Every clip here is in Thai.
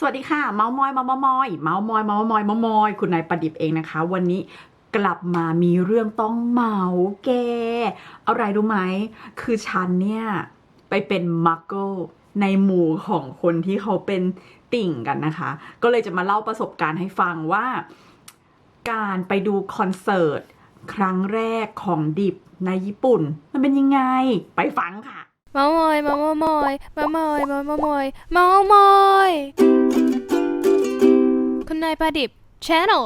สวัสดีค่ะ เมามอยเมามอย เมามอยเมามอยเมามอย คุณนายประดิษฐ์เองนะคะ วันนี้กลับมามีเรื่องต้องเมาแกอะไรรู้ไหม คือฉันเนี่ย ไปเป็นมักเกิลในหมู่ของคนที่เขาเป็นติ่งกันนะคะ ก็เลยจะมาเล่าประสบการณ์ให้ฟังว่า การไปดูคอนเสิร์ต ครั้งแรกของดิบในญี่ปุ่น มันเป็นยังไงไปฟังค่ะ มามอยเมามามอยเมามอยเมามอยเมามอยคุณนายประดิษฐ์ Channel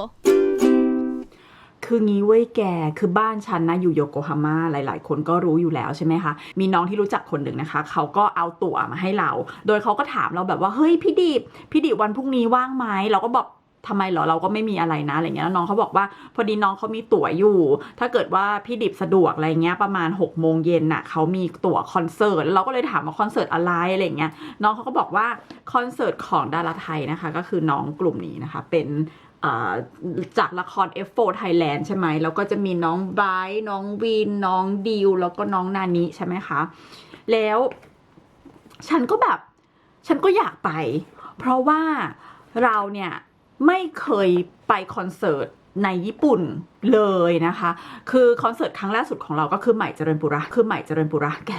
คืองี้เว้ยแก คือบ้านฉันนะอยู่โยโกฮาม่าหลาย ๆ คนก็รู้อยู่แล้วใช่ไหมคะ มีน้องที่รู้จักคนหนึ่งนะคะ เขาก็เอาตั๋วมาให้เรา โดยเขาก็ถามเราแบบว่า เฮ้ยพี่ดิบ พี่ดิบวันพรุ่งนี้ว่างไหม เราก็บอก ทำไมเหรอเราก็ไม่มีอะไรนะอะไรเงี้ยแล้วน้องเขาบอกว่า พอดีน้องเขามีตั๋วอยู่ ถ้าเกิดว่าพี่ดิบสะดวกอะไรเงี้ยประมาณ6กโมงเย็นน่ะเขามีตั๋วคอนเสิร์ตเราก็เลยถามว่าคอนเสิร์ตอะไรอะไรเงี้ยน้องเขาก็บอกว่าคอนเสิร์ตของดาราไทยนะคะ ก็คือน้องกลุ่มนี้นะคะ เป็นจากละคร F4 Thailand ใช่ไหมแล้วก็จะมีน้องไบร์น้องวินน้องดิว แล้วก็น้องนานิใช่ไหมคะ แล้วฉันก็แบบ ฉันก็อยากไป เพราะว่าเราเนี่ย ไม่เคยไปคอนเสิร์ตในญี่ปุ่นเลยนะคะ คือคอนเสิร์ตครั้งล่าสุดของเราก็คือใหม่เจริญปุระ คือใหม่เจริญปุระแก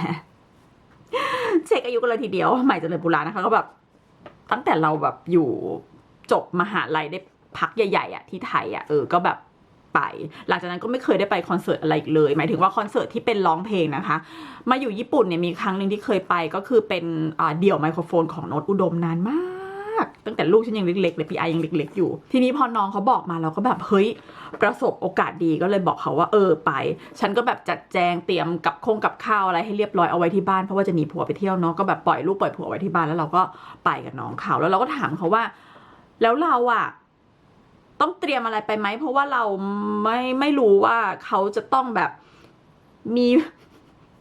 เช็คอายุกันเลยทีเดียว ใหม่เจริญปุระนะคะ ก็แบบตั้งแต่เราแบบอยู่จบมหาลัยได้พักใหญ่ๆอะที่ไทยอะเออก็แบบไป หลังจากนั้นก็ไม่เคยได้ไปคอนเสิร์ตอะไรอีกเลย หมายถึงว่าคอนเสิร์ตที่เป็นร้องเพลงนะคะ มาอยู่ญี่ปุ่นเนี่ยมีครั้งหนึ่งที่เคยไปก็คือเป็นเดี่ยวไมโครโฟนของโน้ตอุดมนานมาก ตั้งแต่ลูกฉันยังเล็กๆเลยพี่ไอยังเล็ก ๆ อยู่ ทีนี้พอน้องเขาบอกมาเราก็แบบเฮ้ยประสบโอกาสดีก็เลยบอกเขาว่าเออไป ฉันก็แบบจัดแจงเตรียมกับคงกับข้าวอะไรให้เรียบร้อยเอาไว้ที่บ้านเพราะว่าจะหนีผัวไปเที่ยวเนาะก็แบบปล่อยลูกปล่อยผัวไว้ที่บ้านแล้วเราก็ไปกับน้องเขาแล้วเราก็ถามเขาว่า แล้วเราอะต้องเตรียมอะไรไปไหมเพราะว่าเราไม่ไม่รู้ว่าเขาจะต้องแบบมี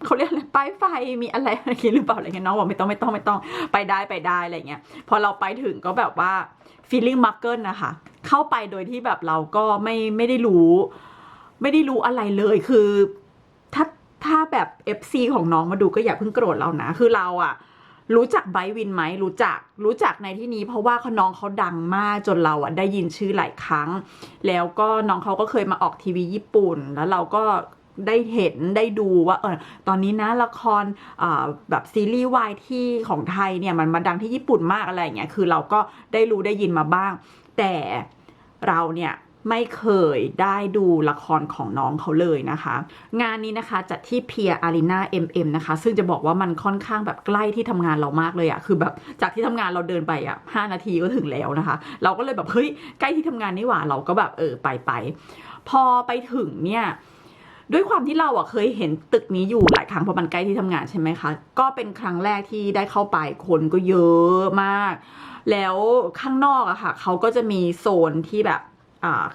เขาเรียกอะไรป้ายไฟมีอะไรอะไรอย่างงี้หรือเปล่าอะไรเงี้ยน้องบอกไม่ต้องไม่ต้องไม่ต้องไปได้ไปได้อะไรเงี้ยพอเราไปถึงก็แบบว่า feeling m u g g l e นะคะ เข้าไปโดยที่แบบเราก็ไม่ไม่ได้รู้ ไม่ได้รู้อะไรเลยคือถ้าถ้าแบบ FC ของน้องมาดูก็อย่าเพิ่งโกรธเรานะ คือเราอะรู้จักไบวินไหมรู้จักรู้จักในที่นี้เพราะว่าเขาน้องเขาดังมากจนเราอะได้ยินชื่อหลายครั้ง แล้วก็น้องเขาก็เคยมาออกทีวีญี่ปุ่น แล้วเราก็ ได้เห็นได้ดูว่าเออตอนนี้นะละครแบบซีรีส์วายที่ของไทยเนี่ยมันมาดังที่ญี่ปุ่นมากอะไรอย่างเงี้ยคือเราก็ได้รู้ได้ยินมาบ้าง แต่เราเนี่ยไม่เคยได้ดูละครของน้องเขาเลยนะคะ งานนี้นะคะจัดที่เพียอารีนาเอ็มเอ็มนะคะ ซึ่งจะบอกว่ามันค่อนข้างแบบใกล้ที่ทำงานเรามากเลยอะคือแบบจากที่ทำงานเราเดินไปอะห้านาทีก็ถึงแล้วนะคะ เราก็เลยแบบเฮ้ยใกล้ที่ทำงานนี่หว่าเราก็แบบเออไปไปพอไปถึงเนี่ย ด้วยความที่เราอะเคยเห็นตึกนี้อยู่หลายครั้งเพราะมันใกล้ที่ทำงานใช่ไหมคะ ก็เป็นครั้งแรกที่ได้เข้าไปคนก็เยอะมาก แล้วข้างนอกอะค่ะเขาก็จะมีโซนที่แบบ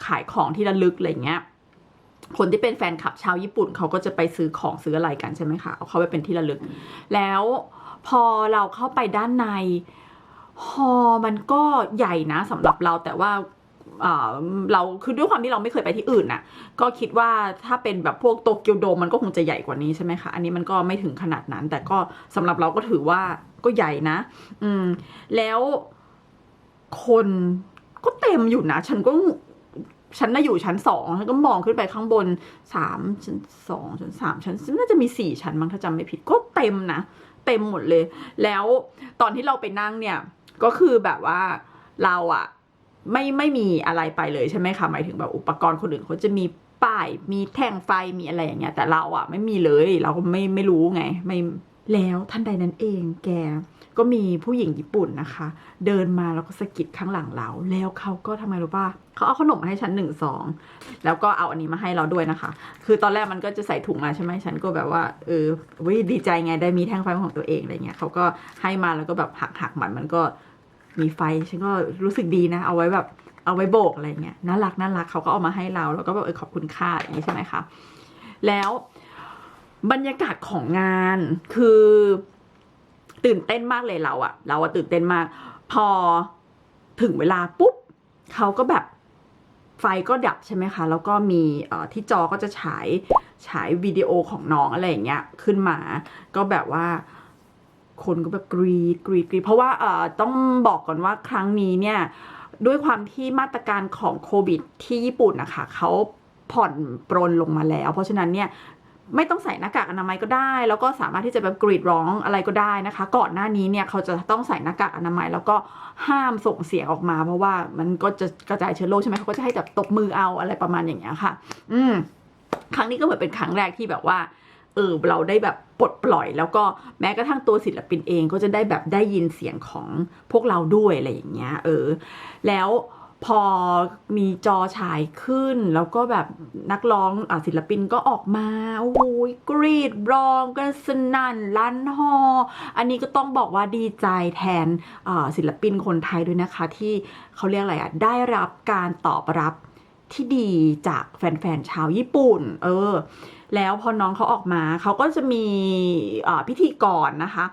ขายของที่ระลึกอะไรเงี้ย คนที่เป็นแฟนคลับชาวญี่ปุ่นเขาก็จะไปซื้อของซื้ออะไรกันใช่ไหมคะเอาเข้าไปเป็นที่ระลึก แล้วพอเราเข้าไปด้านในฮอมันก็ใหญ่นะสำหรับเราแต่ว่า เราคือด้วยความที่เราไม่เคยไปที่อื่นน่ะ ก็คิดว่าถ้าเป็นแบบพวกโตเกียวโดมมันก็คงจะใหญ่กว่านี้ใช่ไหมคะ อันนี้มันก็ไม่ถึงขนาดนั้น แต่ก็สำหรับเราก็ถือว่าก็ใหญ่นะ อืม แล้วคนก็เต็มอยู่นะ ฉันก็ฉันน่ะอยู่ชั้นสองฉันก็มองขึ้นไปข้างบนสามชั้นสองชั้นสามชั้นน่าจะมีสี่ชั้นมั้งถ้าจำไม่ผิดก็เต็มนะเต็มหมดเลย แล้วตอนที่เราไปนั่งเนี่ย ก็คือแบบว่าเราอะ ไม่ไม่มีอะไรไปเลยใช่ไหมคะหมายถึงแบบอุปกรณ์คนอื่นเขาจะมีป้ายมีแท่งไฟมีอะไรอย่างเงี้ยแต่เราอะไม่มีเลยเราก็ไม่ไม่รู้ไงไม่แล้วทันใดนั้นเองแกก็มีผู้หญิงญี่ปุ่นนะคะ เดินมาแล้วก็สะกิดข้างหลังเรา แล้วเขาก็ทำไมรู้ป่ะเขาเอาขนมมาให้ฉันหนึ่งซองแล้วก็เอาอันนี้มาให้เราด้วยนะคะ คือตอนแรกมันก็จะใส่ถุงมาใช่ไหมฉันก็แบบว่าเออวิดีใจไงได้มีแท่งไฟของตัวเองอะไรเงี้ยเขาก็ให้มาแล้วก็แบบหักหักมันมันก็ มีไฟฉันก็รู้สึกดีนะ เอาไว้แบบเอาไว้โบกอะไรเงี้ยน่ารักน่ารักเขาก็เอามาให้เราแล้วก็แบบเออขอบคุณค่าอย่างนี้ใช่ไหมคะแล้วบรรยากาศของงานคือตื่นเต้นมากเลยเราอะเราอะตื่นเต้นมาก พอถึงเวลาปุ๊บเขาก็แบบไฟก็ดับใช่ไหมคะ แล้วก็มีที่จอก็จะฉายฉายวิดีโอของน้องอะไรอย่างเงี้ยขึ้นมา ก็แบบว่า คนก็แบบกรีดกรีดกรีดเพราะว่าเอ่อต้องบอกก่อนว่าครั้งนี้เนี่ยด้วยความที่มาตรการของโควิดที่ญี่ปุ่นนะคะเขาผ่อนปรนลงมาแล้ว เพราะฉะนั้นเนี่ยไม่ต้องใส่หน้ากากอนามัยก็ได้ แล้วก็สามารถที่จะแบบกรีดร้องอะไรก็ได้นะคะ ก่อนหน้านี้เนี่ยเขาจะต้องใส่หน้ากากอนามัย แล้วก็ห้ามส่งเสียงออกมา เพราะว่ามันก็จะกระจายเชื้อโรคใช่ไหมเขาก็จะให้แบบตบมือเอาอะไรประมาณอย่างเงี้ยค่ะ อืมครั้งนี้ก็เหมือนเป็นครั้งแรกที่แบบว่า เออเราได้แบบปลดปล่อย แล้วก็แม้กระทั่งตัวศิลปินเองก็จะได้แบบได้ยินเสียงของพวกเราด้วยอะไรอย่างเงี้ยเออ แล้วพอมีจอฉายขึ้น แล้วก็แบบนักร้องอศิลปินก็ออกมาโอ้ยกรีดร้องกันสนั่นลั่นฮอ อันนี้ก็ต้องบอกว่าดีใจแทนศิลปินคนไทยด้วยนะคะ ที่เขาเรียกอะไรอะได้รับการตอบรับที่ดีจากแฟนๆชาวญี่ปุ่น เออ แล้วพอน้องเขาออกมาเขาก็จะมีพิธีกรนะคะ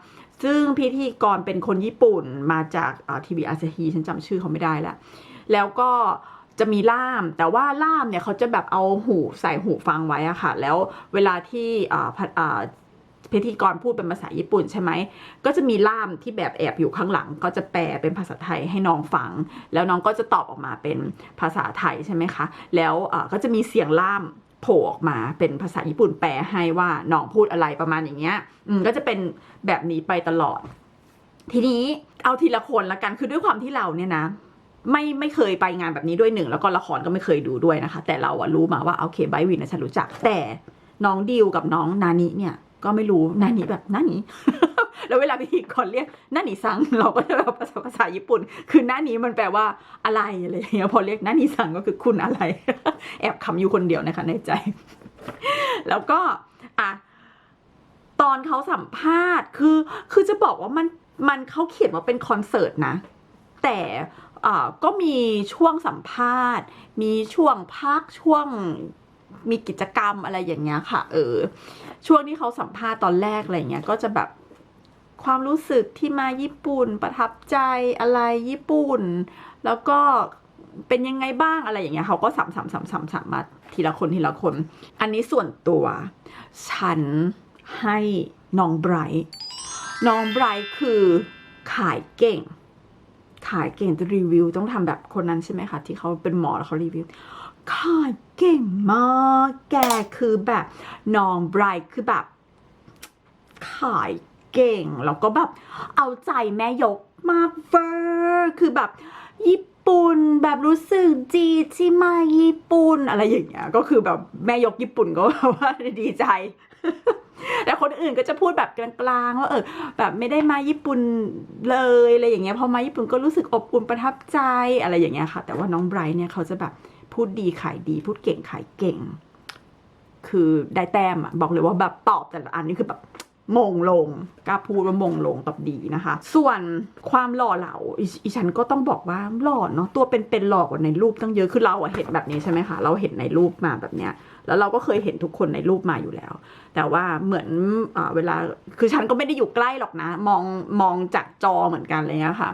ซึ่งพิธีกรเป็นคนญี่ปุ่นมาจากทีวีอาเซฮีฉันจำชื่อเขาไม่ได้และแล้วก็จะมีล่าม แต่ว่าล่ามเนี่ยเขาจะแบบเอาหูใส่หูฟังไว้อะค่ะ แล้วเวลาที่พิธีกรพูดเป็นภาษาญี่ปุ่นใช่ไหม ก็จะมีล่ามที่แบบแอบอยู่ข้างหลัง ก็จะแปลเป็นภาษาไทยให้น้องฟัง แล้วน้องก็จะตอบออกมาเป็นภาษาไทยใช่ไหมคะ แล้วก็จะมีเสียงล่าม โผล่ออกมาเป็นภาษาญี่ปุ่นแปลให้ว่าน้องพูดอะไรประมาณอย่างเงี้ยอืมก็จะเป็นแบบนี้ไปตลอด ทีนี้เอาทีละคนละกันคือด้วยความที่เราเนี่ยนะไม่ไม่เคยไปงานแบบนี้ด้วยหนึ่งแล้วก็ละครก็ไม่เคยดูด้วยนะคะ แต่เราอะรู้มาว่าโอเคไบวินนะฉันรู้จัก แต่น้องดิวกับน้องนานิเนี่ย ก็ไม่รู้นานิแบบนานิ แล้วเวลาพิธีกรเรียกน้าหนิซัง เราก็จะแบบภาษาภาษาญี่ปุ่น คือน้านิมันแปลว่าอะไรอะไรอย่างเงี้ยพอเรียกน้าหนิซังก็คือคุณอะไร แอบคำอยู่คนเดียวนะคะในใจ แล้วก็อะตอนเขาสัมภาษณ์คือคือจะบอกว่ามันมันเขาเขียนว่าเป็นคอนเสิร์ตนะ แต่อ่าก็มีช่วงสัมภาษณ์ มีช่วงพักช่วงมีกิจกรรมอะไรอย่างเงี้ยค่ะ เออ ช่วงที่เขาสัมภาษณ์ตอนแรกอะไรเงี้ยก็จะแบบ ความรู้สึกที่มาญี่ปุ่น ประทับใจอะไรญี่ปุ่น แล้วก็เป็นยังไงบ้างอะไรอย่างเงี้ยเขาก็สัมสัมสัมสัมสัมมาทีละคนทีละคน อันนี้ส่วนตัว ฉันให้น้องไบรท์น้องไบรท์คือขายเก่ง ขายเก่งจะรีวิวต้องทำแบบคนนั้นใช่ไหมคะที่เขาเป็นหมอแล้วเขารีวิวขายเก่งมากแกคือแบบน้องไบรท์คือแบบขาย เก่ง แล้วก็แบบเอาใจแม่ยกมากเวอร์คือแบบญี่ปุ่นแบบรู้สึกจีดที่มาญี่ปุ่นอะไรอย่างเงี้ยก็คือแบบแม่ยกญี่ปุ่นก็แบบว่าดีใจแต่คนอื่นก็จะพูดแบบกลางๆว่าเออแบบไม่ได้มาญี่ปุ่นเลยอะไรอย่างเงี้ยพอมาญี่ปุ่นก็รู้สึกอบอุ่นประทับใจอะไรอย่างเงี้ยค่ะ แต่ว่าน้องไบรท์เนี่ยเขาจะแบบพูดดีขายดี พูดเก่งขายเก่ง คือได้แต้มอะบอกเลยว่าแบบตอบแต่ละอันนี่คือแบบ มงลงกล้าพูดว่ามงลงตอบดีนะคะ ส่วนความหล่อเหลาอีฉันก็ต้องบอกว่าหล่อเนาะตัวเป็นเป็นหล่อกว่าในรูปตั้งเยอะคือเราเห็นแบบนี้ใช่ไหมคะเราเห็นในรูปมาแบบเนี้ยแล้วเราก็เคยเห็นทุกคนในรูปมาอยู่แล้ว แต่ว่าเหมือนอเวลาคือฉันก็ไม่ได้อยู่ใกล้หรอกนะ มองมองจากจอเหมือนกันอะไรเงี้ยค่ะ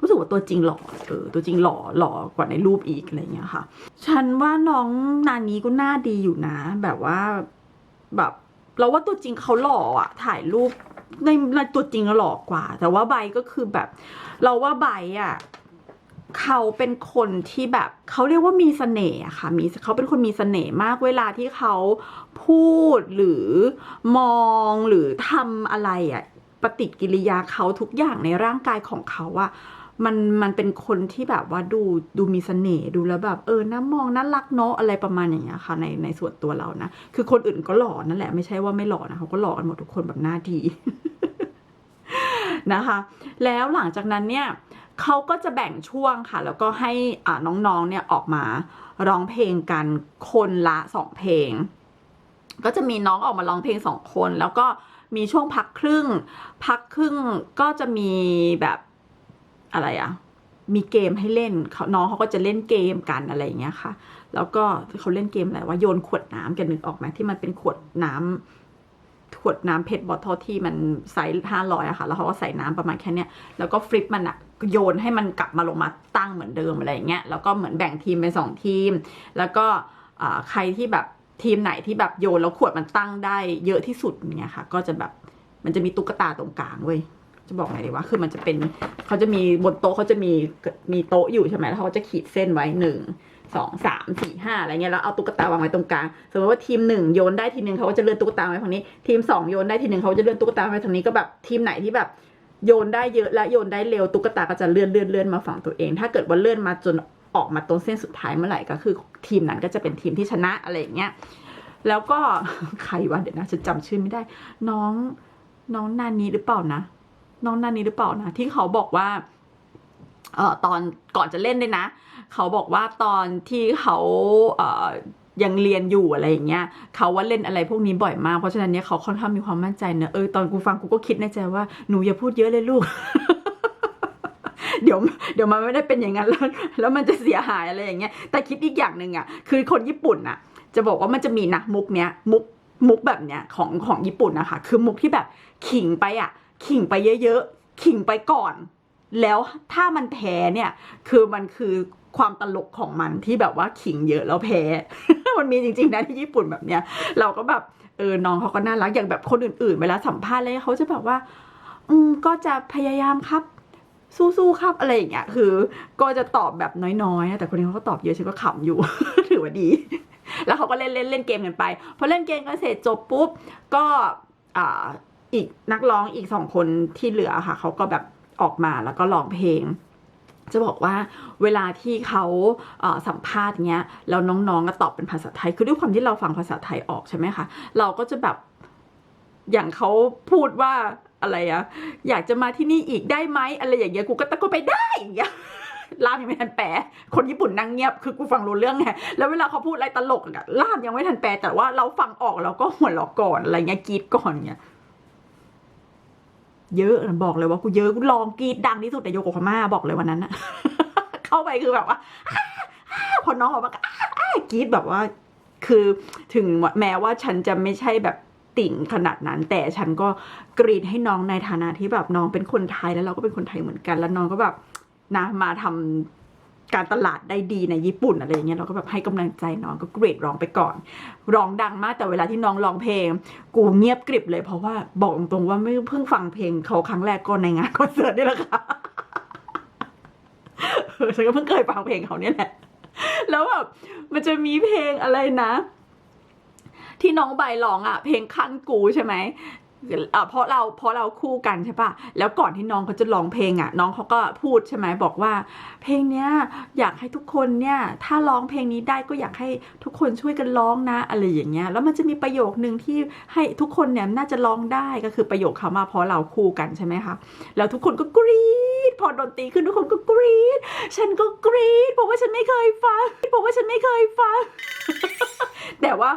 รู้สึกว่าตัวจริงหล่อเออตัวจริงหล่อหล่อกว่าในรูปอีกอะไรเงี้ยค่ะ ฉันว่าน้องนานี้ก็หน้าดีอยู่นะ แบบว่าแบบ เราว่าตัวจริงเขาหล่ออะถ่ายรูปในในตัวจริงหล่อกว่า แต่ว่าใบก็คือแบบ เราว่าใบอะเขาเป็นคนที่แบบเขาเรียกว่ามีเสน่ห์อะค่ะมีเขาเป็นคนมีเสน่ห์มากเวลาที่เขาพูดหรือมองหรือทำอะไรอะปฏิกิริยาเขาทุกอย่างในร่างกายของเขาอะ มันมันเป็นคนที่แบบว่าดูดูมีเสน่ห์ดูแล้วแบบเออน่ามองน่ารักเนาะอะไรประมาณอย่างเงี้ยค่ะในในส่วนตัวเรานะ คือคนอื่นก็หล่อนั่นแหละไม่ใช่ว่าไม่หล่อนะเขาก็หล่อกันหมดทุกคนแบบหน้าดีนะคะ แล้วหลังจากนั้นเนี่ยเขาก็จะแบ่งช่วงค่ะ แล้วก็ให้อ่าน้องๆเนี่ยออกมาร้องเพลงกันคนละสองเพลง ก็จะมีน้องออกมาร้องเพลงสองคน แล้วก็มีช่วงพักครึ่ง พักครึ่งก็จะมีแบบ อะไรอะมีเกมให้เล่นเขาน้องเขาก็จะเล่นเกมกันอะไรอย่างเงี้ยค่ะ แล้วก็เขาเล่นเกมอะไรว่าโยนขวดน้ำกันนึกออกไหมที่มันเป็นขวดน้ำขวดน้ำเพชรบอทเทลที่มันไซส์ห้าร้อยอะค่ะ แล้วเขาก็ใส่น้ำประมาณแค่เนี้ยแล้วก็ฟลิปมันอะโยนให้มันกลับมาลงมาตั้งเหมือนเดิมอะไรอย่างเงี้ยแล้วก็เหมือนแบ่งทีมเป็นสองทีม แล้วก็ใครที่แบบทีมไหนที่แบบโยนแล้วขวดมันตั้งได้เยอะที่สุดเงี้ยค่ะ ก็จะแบบมันจะมีตุ๊กตาตรงกลางเว้ย จะบอกไงดีวะคือมันจะเป็นเขาจะมีบนโต๊ะเขาจะมีมีโต๊ะอยู่ใช่ไหมแล้วเขาจะขีดเส้นไว้หนึ่งสองสามสี่ห้าอะไรเงี้ยแล้วเอาตุ๊กตาวางไว้ตรงกลางสมมติว่าทีมหนึ่งโยนได้ทีหนึ่งเขาก็จะเลื่อนตุ๊กตาไว้ฝั่งนี้ ทีมสองโยนได้ทีหนึ่งเขาจะเลื่อนตุ๊กตาไว้ทางนี้ก็แบบทีมไหนที่แบบโยนได้เยอะและโยนได้เร็วตุ๊กตาก็จะเลื่อนเลื่อนเลื่อนมาฝั่งตัวเอง ถ้าเกิดว่าเลื่อนมาจนออกมาตรงเส้นสุดท้ายเมื่อไหร่ก็คือ ทีมนั้นก็จะเป็นทีมที่ชนะอะไรอย่างเงี้ยแล้วก็ใครวะเดี๋ยวนะฉันจำชื่อไม่ได้ น้องน้องนานีหรือเปล่านะ น้องนานีหรือเปล่านะที่เขาบอกว่าเอ่อตอนก่อนจะเล่นเลยนะ เขาบอกว่าตอนที่เขาเอ่อยังเรียนอยู่อะไรอย่างเงี้ยเขาว่าเล่นอะไรพวกนี้บ่อยมากเพราะฉะนั้นเนี่ยเขาค่อนข้างมีความมั่นใจเนอะเออตอนกูฟังกูก็คิดในใจว่าหนูอย่าพูดเยอะเลยลูก เดี๋ยวเดี๋ยวมันไม่ได้เป็นอย่างนั้นแล้วแล้วมันจะเสียหายอะไรอย่างเงี้ยแต่คิดอีกอย่างหนึ่งอะคือคนญี่ปุ่นอะ จะบอกว่ามันจะมีนะมุกเนี้ยมุกมุกแบบเนี้ยของของญี่ปุ่นนะคะคือมุกที่แบบขิงไปอะ ขิงไปเยอะๆ ขิงไปก่อน แล้วถ้ามันแพ้เนี่ยคือมันคือความตลกของมันที่แบบว่าขิงเยอะแล้วแพ้ มันมีจริงๆนะที่ญี่ปุ่นแบบเนี้ย เราก็แบบเออน้องเขาก็น่ารักอย่างแบบคนอื่นๆ เวลาสัมภาษณ์อะไรเขาจะแบบว่า อืมก็จะพยายามครับ สู้ๆครับอะไรอย่างเงี้ยคือ ก็จะตอบแบบน้อยๆแต่คนนี้เขาก็ตอบเยอะฉันก็ขำอยู่ ถือว่าดี แล้วเขาก็เล่นเล่นเล่นเกมกันไปพอเล่นเกมกันเสร็จจบปุ๊บก็อ่า อีกนักร้องอีกสองคนที่เหลือค่ะเขาก็แบบออกมาแล้วก็ร้องเพลง จะบอกว่าเวลาที่เขาสัมภาษณ์เงี้ยแล้วน้องๆก็ตอบเป็นภาษาไทย คือด้วยความที่เราฟังภาษาไทยออกใช่ไหมคะเราก็จะแบบอย่างเขาพูดว่าอะไรอะอยากจะมาที่นี่อีกได้ไหมอะไรอย่างเงี้ยกูก็ตะโกนไปได้อย่างเงี้ยล่ามยังไม่ทันแปล คนญี่ปุ่นนั่งเงียบ คือกูฟังรู้เรื่องไง แล้วเวลาเขาพูดอะไรตลกอะล่ามยังไม่ทันแปล แต่ว่าเราฟังออกเราก็หัวเราะก่อนอะไรเงี้ยกรีดก่อนเงี้ย เยอะบอกเลยว่ากูเยอะกูลองกรีดดังที่สุดในโยโกฮาม่าบอกเลยวันนั้นอะเข้าไปคือแบบว่าพอน้องออกมาก็อ้ากรีดแบบว่า คือถึงแม้ว่าฉันจะไม่ใช่แบบติ่งขนาดนั้น แต่ฉันก็กรีดให้น้องในฐานะที่แบบน้องเป็นคนไทยแล้วเราก็เป็นคนไทยเหมือนกัน แล้วน้องก็แบบนะมาทำ การตลาดได้ดีในญี่ปุ่นอะไรอย่างเงี้ยเราก็แบบให้กำลังใจน้องก็กรีดร้องไปก่อน ร้องดังมากแต่เวลาที่น้องร้องเพลง กูเงียบกริบเลย เพราะว่าบอกตรงๆว่าไม่เพิ่งฟังเพลงเขาครั้งแรกก็ในงานคอนเสิร์ตนี่แหละค่ะเออฉันก็เพิ่งเคยฟังเพลงเขาเนี่ยแหละ แล้วแบบมันจะมีเพลงอะไรนะ ที่น้องใบร้องอะเพลงขั้นกูใช่ไหม เพราะเราเพราะเราคู่กันใช่ปะแล้วก่อนที่น้องเขาจะร้องเพลงอะน้องเขาก็พูดใช่ไหมบอกว่า เพลงเนี้ยอยากให้ทุกคนเนี่ยถ้าร้องเพลงนี้ได้ก็อยากให้ทุกคนช่วยกันร้องนะอะไรอย่างเงี้ยแล้วมันจะมีประโยคนึงที่ให้ทุกคนเนี่ยน่าจะร้องได้ก็คือประโยคเขามาเพราะเราคู่กันใช่ไหมคะแล้วทุกคนก็กรี๊ดพอดนตรีขึ้นทุกคนก็กรี๊ดฉันก็กรี๊ดเพราะว่าฉันไม่เคยฟังเพราะว่าฉันไม่เคยฟัง แต่ว่า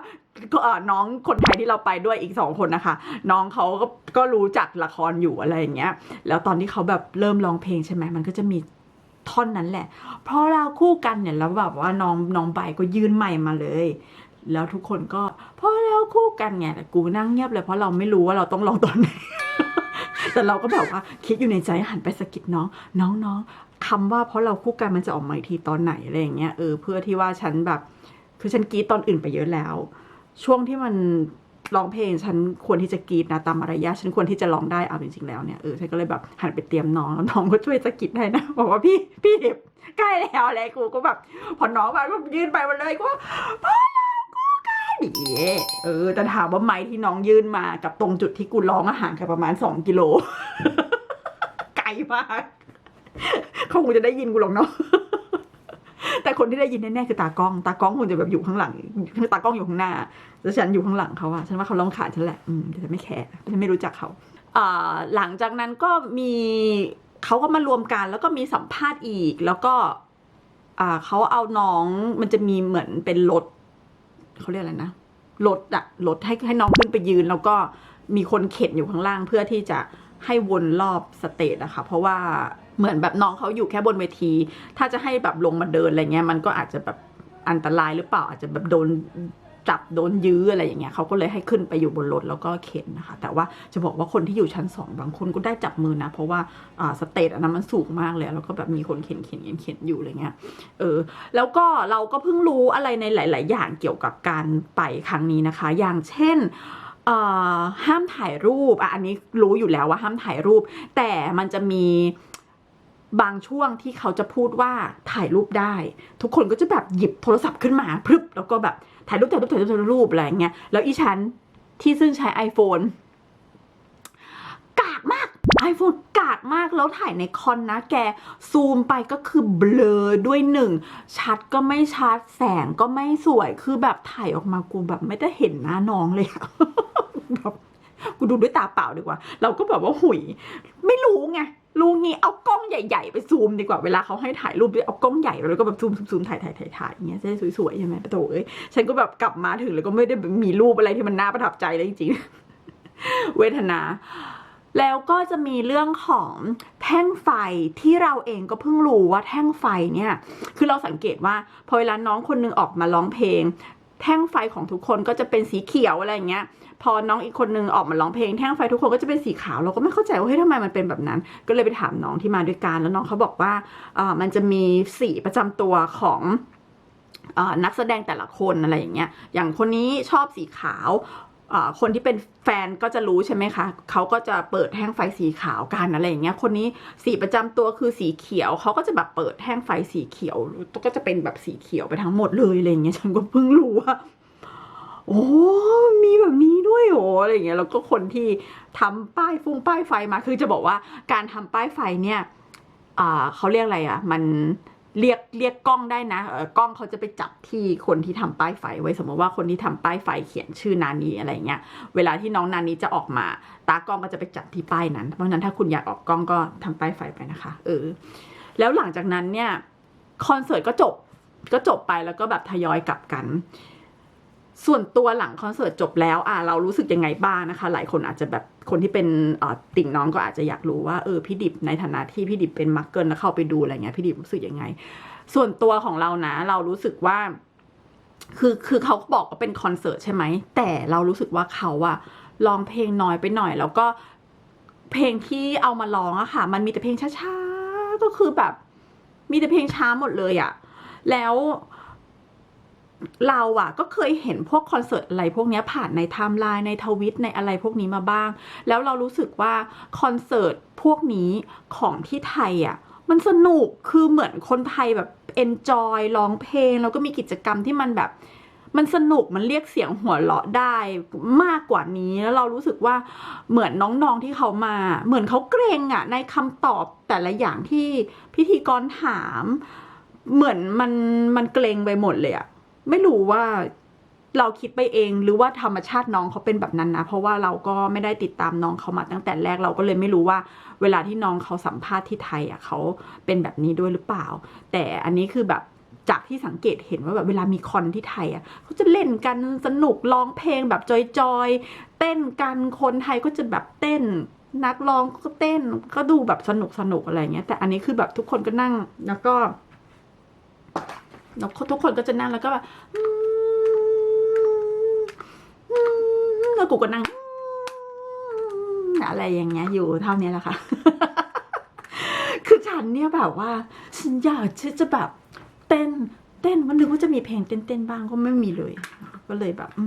น้องคนไทยที่เราไปด้วยอีกสองคนนะคะ น้องเขาก็ก็รู้จักละครอยู่อะไรอย่างเงี้ย แล้วตอนที่เขาแบบเริ่มร้องเพลงใช่ไหมมันก็จะมีท่อนนั้นแหละ เพราะเราคู่กันเนี่ยแล้วแบบว่าน้องน้องใบก็ยื่นใหม่มาเลย แล้วทุกคนก็เพราะเราคู่กันไงแต่กูนั่งเงียบเลยเพราะเราไม่รู้ว่าเราต้องร้องตอนไหนแต่เราก็แบบว่าคิดอยู่ในใจหันไปสะกิดน้อง น้องน้องคำว่าเพราะเราคู่กันมันจะออกมาอีกทีตอนไหนอะไรอย่างเงี้ยเออเพื่อที่ว่าฉันแบบ คือฉันกรีดตอนอื่นไปเยอะแล้ว ช่วงที่มันร้องเพลงฉันควรที่จะกรีดนะตามมารยาฉันควรที่จะร้องได้เอาจริงๆแล้วเนี่ยเออฉันก็เลยแบบหันไปเตรียมน้องแล้วน้องก็ช่วยสะกิดให้นะบอกว่าพี่พี่เด็บใกล้แล้วอะไรกูก็แบบพอน้องมาก็ยื่นไปหมดเลยก็ว่าพ่อเรากูกันดีเออแต่ถามว่าไม้ที่น้องยื่นมากับตรงจุดที่กูร้องอาหารกันประมาณสองกิโลไกลมากเขาคงจะได้ยินกูหรอกเนาะ แต่คนที่ได้ยินแน่ๆคือตากล้อง ตากล้องคงจะแบบอยู่ข้างหลังตากล้องอยู่ข้างหน้าแล้วฉันอยู่ข้างหลังเขาอะฉันว่าเขาลองขาดฉันแหละอืมแต่ฉันไม่แคร์ฉันไม่รู้จักเขาอ่าหลังจากนั้นก็มีเขาก็มารวมกันแล้วก็มีสัมภาษณ์อีก แล้วก็อ่าเขาเอาน้องมันจะมีเหมือนเป็นรถเขาเรียกอะไรนะรถอะรถให้ให้น้องขึ้นไปยืน แล้วก็มีคนเข็นอยู่ข้างล่างเพื่อที่จะให้วนรอบสเตจอะค่ะเพราะว่า เหมือนแบบน้องเขาอยู่แค่บนเวที ถ้าจะให้แบบลงมาเดินอะไรเงี้ยมันก็อาจจะแบบอันตรายหรือเปล่าอาจจะแบบโดนจับโดนยื้ออะไรอย่างเงี้ยเขาก็เลยให้ขึ้นไปอยู่บนรถแล้วก็เข็นนะคะ แต่ว่าจะบอกว่าคนที่อยู่ชั้นสองบางคนก็ได้จับมือนะ เพราะว่าอ่าสเตจอันนั้นมันสูงมากเลย แล้วก็แบบมีคนเข็นเข็นเข็นเข็นอยู่อะไรเงี้ยเออแล้วก็เราก็เพิ่งรู้อะไรในหลาย ๆ อย่างเกี่ยวกับการไปครั้งนี้นะคะ อย่างเช่นห้ามถ่ายรูปอะอันนี้รู้อยู่แล้วว่าห้ามถ่ายรูป แต่มันจะมี บางช่วงที่เขาจะพูดว่าถ่ายรูปได้ ทุกคนก็จะแบบหยิบโทรศัพท์ขึ้นมาพรึบแล้วก็แบบถ่ายรูปถ่ายรูปถ่ายรูปถ่ายรูปอะไรอย่างเงี้ยแล้วอีฉันที่ซึ่งใช้ iPhone กากมาก iPhone กากมากแล้วถ่ายในคอนนะแกซูมไปก็คือเบลอด้วยหนึ่งชัดก็ไม่ชัดแสงก็ไม่สวยคือแบบถ่ายออกมากูแบบไม่ได้เห็นหน้าน้องเลยอะแบบ กูดูด้วยตาเปล่าดีกว่า เราก็แบบว่าหุย ไม่รู้ไงรู้งี้เอากล้องใหญ่ๆ ไปซูมดีกว่าเวลาเขาให้ถ่ายรูปเอากล้องใหญ่แล้วก็แบบซูมซูมซูมถ่ายถ่ายถ่ายถ่ายอย่างเงี้ยจะได้สวยๆใช่ไหมปะโถเอ้ยฉันก็แบบกลับมาถึงแล้วก็ไม่ได้มีรูปอะไรที่มันน่าประทับใจเลยจริงๆเวทนาแล้วก็จะมีเรื่องของแท่งไฟที่เราเองก็เพิ่งรู้ว่าแท่งไฟเนี่ย คือเราสังเกตว่าพอเวลาน้องคนนึงออกมาร้องเพลง แท่งไฟของทุกคนก็จะเป็นสีเขียวอะไรอย่างเงี้ย พอน้องอีกคนนึงออกมาร้องเพลงแท่งไฟทุกคนก็จะเป็นสีขาวเราก็ไม่เข้าใจว่าเฮ้ยทำไมมันเป็นแบบนั้น ก็เลยไปถามน้องที่มาด้วยกันแล้วน้องเขาบอกว่าเออมันจะมีสีประจำตัวของเออนักแสดงแต่ละคนอะไรอย่างเงี้ยอย่างคนนี้ชอบสีขาวคนที่เป็นแฟนก็จะรู้ใช่ไหมคะ เขาก็จะเปิดแท่งไฟสีขาวกันอะไรอย่างเงี้ย คนนี้สีประจำตัวคือสีเขียว เขาก็จะแบบเปิดแท่งไฟสีเขียว ก็จะเป็นแบบสีเขียวไปทั้งหมดเลยอะไรอย่างเงี้ย ฉันก็เพิ่งรู้ว่า โอ้มีแบบนี้ด้วยโหอะไรเงี้ยแล้วก็คนที่ทำป้ายฟงป้ายไฟมาคือจะบอกว่าการทำป้ายไฟเนี่ยเขาเรียกอะไรอะ มันเรียกเรียกกล้องได้นะกล้องเขาจะไปจับที่คนที่ทำป้ายไฟไว้สมมติว่าคนที่ทำป้ายไฟเขียนชื่อนานีอะไรเงี้ยเวลาที่น้องนานีจะออกมา ตากล้องก็จะไปจับที่ป้ายนั้น เพราะนั้นถ้าคุณอยากออกกล้องก็ทำป้ายไฟไปนะคะเออแล้วหลังจากนั้นเนี่ยคอนเสิร์ตก็จบก็จบไปแล้วก็แบบทยอยกลับกัน ส่วนตัวหลังคอนเสิร์ตจบแล้วอะเรารู้สึกยังไงบ้างนะคะ หลายคนอาจจะแบบคนที่เป็นติ่งน้องก็อาจจะอยากรู้ว่าเออพี่ดิบในฐานะที่พี่ดิบเป็นมักเกิลแล้วเข้าไปดูอะไรเงี้ยพี่ดิบรู้สึกยังไง ส่วนตัวของเรานะ เรารู้สึกว่า คือคือเขาบอกว่าเป็นคอนเสิร์ตใช่ไหมแต่เรารู้สึกว่าเขาอะร้องเพลงน้อยไปหน่อย แล้วก็เพลงที่เอามาร้องอะค่ะ มันมีแต่เพลงช้าๆก็คือแบบ มีแต่เพลงช้าหมดเลยอะแล้ว เราอะก็เคยเห็นพวกคอนเสิร์ตอะไรพวกนี้ผ่านในไทม์ไลน์ในทวิตในอะไรพวกนี้มาบ้าง แล้วเรารู้สึกว่าคอนเสิร์ตพวกนี้ของที่ไทยอะมันสนุกคือเหมือนคนไทยแบบเอนจอยร้องเพลง แล้วก็มีกิจกรรมที่มันแบบมันสนุกมันเรียกเสียงหัวเราะได้มากกว่านี้แล้วเรารู้สึกว่าเหมือนน้องๆที่เขามา เหมือนเขาเกรงอะในคำตอบแต่ละอย่างที่พิธีกรถาม เหมือนมันมันเกรงไปหมดเลยอะ ไม่รู้ว่าเราคิดไปเองหรือว่าธรรมชาติน้องเขาเป็นแบบนั้นนะ เพราะว่าเราก็ไม่ได้ติดตามน้องเขามาตั้งแต่แรกเราก็เลยไม่รู้ว่า เวลาที่น้องเขาสัมภาษณ์ที่ไทยอะเขาเป็นแบบนี้ด้วยหรือเปล่า แต่อันนี้คือแบบจากที่สังเกตเห็นว่าแบบเวลามีคอนที่ไทยอะเขาจะเล่นกันสนุกร้องเพลงแบบจอยๆเต้นกันคนไทยก็จะแบบเต้นนักร้องก็เต้นก็ดูแบบสนุกสนุกอะไรเงี้ยแต่อันนี้คือแบบทุกคนก็นั่งแล้วก็ ทุกคนก็จะนั่งแล้วก็แบบแล้วกูก็นั่งอะไรอย่างเงี้ยอยู่เท่านี้แหละค่ะ คือฉันเนี่ยแบบว่า ฉันอยากที่จะแบบเต้นเต้นวันนึกว่าจะมีเพลงเต้นๆบ้างก็ไม่มีเลย ก็เลยแบบ อื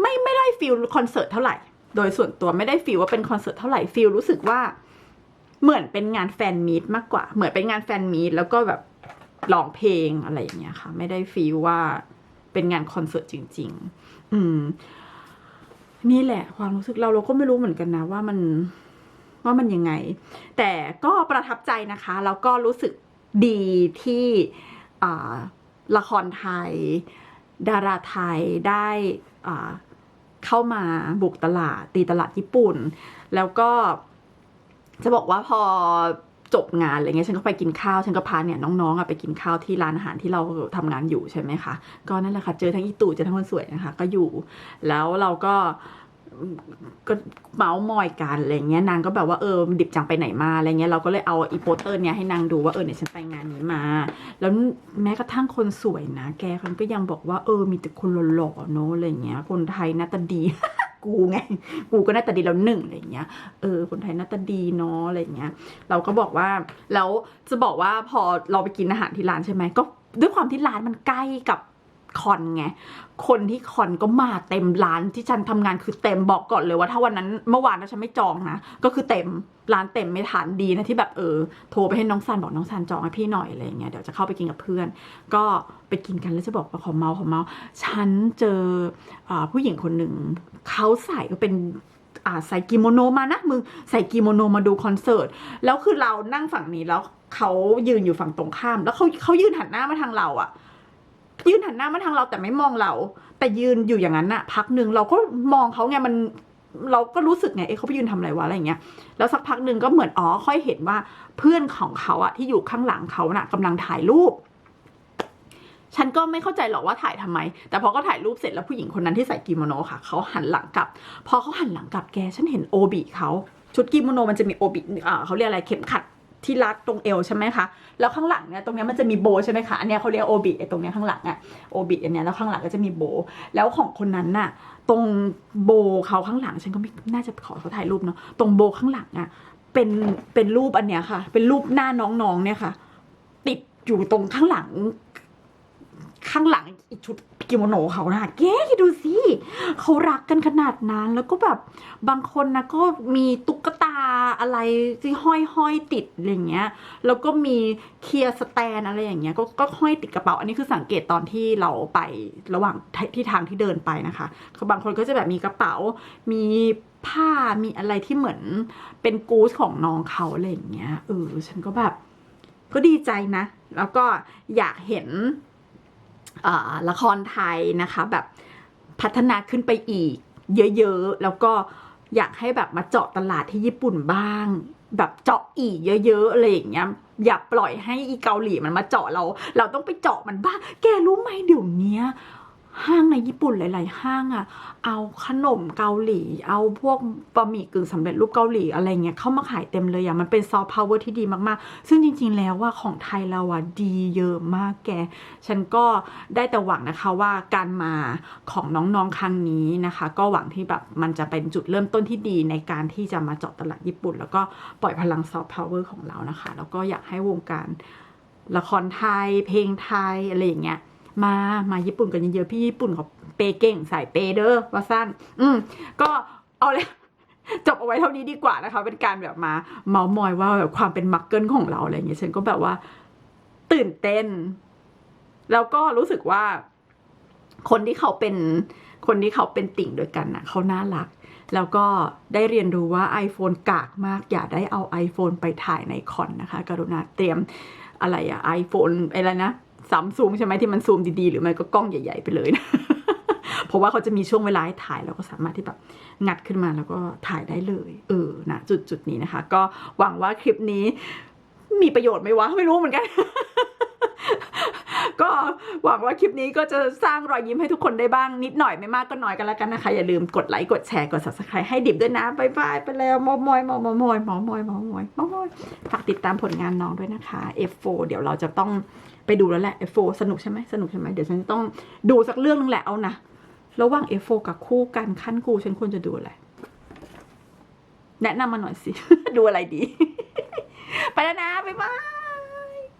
ไม่ไม่ได้ฟิลคอนเสิร์ตเท่าไหร่ โดยส่วนตัวไม่ได้ฟิลว่าเป็นคอนเสิร์ตเท่าไหร่ฟิลรู้สึกว่า เหมือนเป็นงานแฟนมีตมากกว่า เหมือนเป็นงานแฟนมีตแล้วก็แบบ ร้องเพลงอะไรอย่างเงี้ยค่ะ ไม่ได้ฟีลว่าเป็นงานคอนเสิร์ตจริง ๆ อืม นี่แหละ ความรู้สึกเราเราก็ไม่รู้เหมือนกันนะว่ามันว่ามันยังไง แต่ก็ประทับใจนะคะ แล้วก็รู้สึกดีที่ละครไทย ดาราไทยได้เข้ามาบุกตลาดตีตลาดญี่ปุ่น แล้วก็จะบอกว่าพอ จบงานอะไรเงี้ยฉันก็ไปกินข้าวฉันก็พาเนี่ยน้องๆอะไปกินข้าวที่ร้านอาหารที่เราทำงานอยู่ใช่ไหมคะก็นั่นแหละค่ะเจอทั้งอีตู่เจอทั้งคนสวยนะคะ ก็อยู่ แล้วเราก็ก็เมาส์มอยกันอะไรเงี้ยนางก็แบบว่าเออดิบจังไปไหนมาอะไรเงี้ยเราก็เลยเอาอีโปสเตอร์เนี้ยให้นางดูว่าเออเนี่ยฉันไปงานนี้มา แล้วแม้กระทั่งคนสวยนะ แกคนก็ยังบอกว่าเออมีแต่คนหล่อๆเนอะอะไรเงี้ยคนไทยหน้าตาดี กูไง กูก็หน้าตาดีแล้วหนึ่งอะไรเงี้ย เออ คนไทยหน้าตาดีเนาะอะไรเงี้ย เราก็บอกว่า แล้วจะบอกว่าพอเราไปกินอาหารที่ร้านใช่ไหมก็ด้วยความที่ร้านมันใกล้กับ คอนไง คนที่คอนก็มาเต็มร้านที่ฉันทำงานคือเต็มบอกก่อนเลยว่าถ้าวันนั้นเมื่อวานถ้าฉันไม่จองนะ ก็คือเต็มร้านเต็มไม่ทันดีนะที่แบบเออโทรไปให้น้องซันบอกน้องซันจองให้พี่หน่อยอะไรอย่างเงี้ยเดี๋ยวจะเข้าไปกินกับเพื่อน ก็ไปกินกันแล้วจะบอกว่าขอเมาขอเมาฉันเจออผู้หญิงคนหนึ่งเขาใส่ก็เป็นใส่กิโมโนมานะมึงใส่กิโมโนมาดูคอนเสิร์ตแล้วคือเรานั่งฝั่งนี้แล้วเขายืนอยู่ฝั่งตรงข้าม แล้วเขาเขายืนหันหน้ามาทางเราอะ ยืนหันหน้ามาทางเราแต่ไม่มองเรา แต่ยืนอยู่อย่างนั้นน่ะพักหนึ่งเราก็มองเขาไงมันเราก็รู้สึกไงเอ๊ะเขาไปยืนทำอะไรวะอะไรอย่างเงี้ยแล้วสักพักหนึ่งก็เหมือนอ๋อค่อยเห็นว่าเพื่อนของเขาอะที่อยู่ข้างหลังเขาน่ะกำลังถ่ายรูป ฉันก็ไม่เข้าใจหรอกว่าถ่ายทำไม แต่พอก็ถ่ายรูปเสร็จแล้วผู้หญิงคนนั้นที่ใส่กิโมโนค่ะเขาหันหลังกลับ พอเขาหันหลังกลับแก ฉันเห็นโอบิเขาชุดกิโมโนมันจะมีโอบิอ่าเขาเรียกอะไรเข็มขัด ที่รัดตรงเอวใช่ไหมคะแล้วข้างหลังเนี่ยตรงนี้มันจะมีโบใช่ไหมคะอันเนี้ยเขาเรียกโอบิไอตรงนี้ข้างหลังอะโอบิอันเนี้ยแล้วข้างหลังก็จะมีโบ แล้วของคนนั้นน่ะตรงโบเขาข้างหลังฉันก็ไม่น่าจะขอเขาถ่ายรูปเนาะตรงโบข้างหลังอะเป็นเป็นรูปอันเนี้ยค่ะ เป็นรูปหน้าน้องๆเนี่ยค่ะ ติดอยู่ตรงข้างหลัง ข้างหลัง อีกชุดกิโมโนเขานะแกคิดดูสิเขารักกันขนาดนั้น แล้วก็แบบบางคนนะก็มีตุ๊กตาอะไรที่ห้อยห้อยติดอะไรเงี้ย แล้วก็มีเคลียร์สแตนอะไรอย่างเงี้ยก็ก็ห้อยติดกระเป๋า อันนี้คือสังเกตตอนที่เราไประหว่างที่ทางที่เดินไปนะคะคือบางคนก็จะแบบมีกระเป๋า มีผ้ามีอะไรที่เหมือนเป็นกู๊ดของน้องเขาอะไรอย่างเงี้ยเออฉันก็แบบก็ดีใจนะ แล้วก็อยากเห็น ละครไทยนะคะแบบพัฒนาขึ้นไปอีก เยอะๆ แล้วก็อยากให้แบบมาเจาะตลาดที่ญี่ปุ่นบ้าง แบบเจาะอีกเยอะๆอะไรอย่างเงี้ยอย่าปล่อยให้อีเกาหลีมันมาเจาะเรา เราต้องไปเจาะมันบ้าง แกรู้ไหมเดี๋ยวเนี้ย ห้างในญี่ปุ่นหลาย ๆ ห้างอะเอาขนมเกาหลี เอาพวกบะหมี่กึ่งสำเร็จรูปเกาหลีอะไรเงี้ยเข้ามาขายเต็มเลยอะมันเป็นซอฟต์พาวเวอร์ที่ดีมาก ๆ ซึ่งจริง ๆ แล้วว่าของไทยเราอะดีเยอะมากแก ฉันก็ได้แต่หวังนะคะว่าการมาของน้อง ๆ ครั้งนี้นะคะ ก็หวังที่แบบมันจะเป็นจุดเริ่มต้นที่ดีในการที่จะมาเจาะตลาดญี่ปุ่น แล้วก็ปล่อยพลังซอฟต์พาวเวอร์ของเรานะคะ แล้วก็อยากให้วงการละครไทย เพลงไทยอะไรอย่างเงี้ย มามาญี่ปุ่นกันเยอะๆพี่ญี่ปุ่นเขาเปเก่งสายเปเด้อว่าสั้นอืมก็เอาเลยจบเอาไว้เท่านี้ดีกว่านะคะ เป็นการแบบมาเมามอยว่าแบบความเป็นมักเกิลของเราอะไรอย่างเงี้ยฉันก็แบบว่า ตื่นเต้น แล้วก็รู้สึกว่า คนที่เขาเป็นคนที่เขาเป็นติ่งด้วยกันน่ะเขาน่ารัก แล้วก็ได้เรียนรู้ว่า iPhone กากมาก อย่าได้เอา iPhone ไปถ่ายในคอนนะคะ กรุณาเตรียมอะไรอะ iPhone อะไรนะ ซัมซุงใช่ไหมที่มันซูมดีๆ หรือไม่ก็กล้องใหญ่ ๆ ไปเลยนะเพราะว่าเขาจะมีช่วงเวลาให้ถ่ายเราก็สามารถที่แบบงัดขึ้นมาแล้วก็ถ่ายได้เลยเออนะจุดจุดๆนี้นะคะ ก็หวังว่าคลิปนี้มีประโยชน์ไหมวะไม่รู้เหมือนกัน ก็หวังว่าคลิปนี้ก็จะสร้างรอยยิ้มให้ทุกคนได้บ้างนิดหน่อยไม่มากก็น้อยกันแล้วกันนะคะ อย่าลืมกดไลค์กดแชร์กด subscribe ให้ดิบด้วยนะบายบายไปแล้วมอมอยมอมอมอยมอมอยมอมอยมอมอยฝากติดตามผลงานน้องด้วยนะคะ F4 เดี๋ยวเราจะต้อง ไปดูแล้วแหละ F4 สนุกใช่ไหมสนุกใช่ไหมเดี๋ยวฉันจะต้องดูสักเรื่องนึงแหละเอานะระหว่าง F4 กับคู่กันขั้นกูฉันควรจะดูอะไรแนะนำมาหน่อยสิ ดูอะไรดี ไปแล้วนะ บ๊ายบาย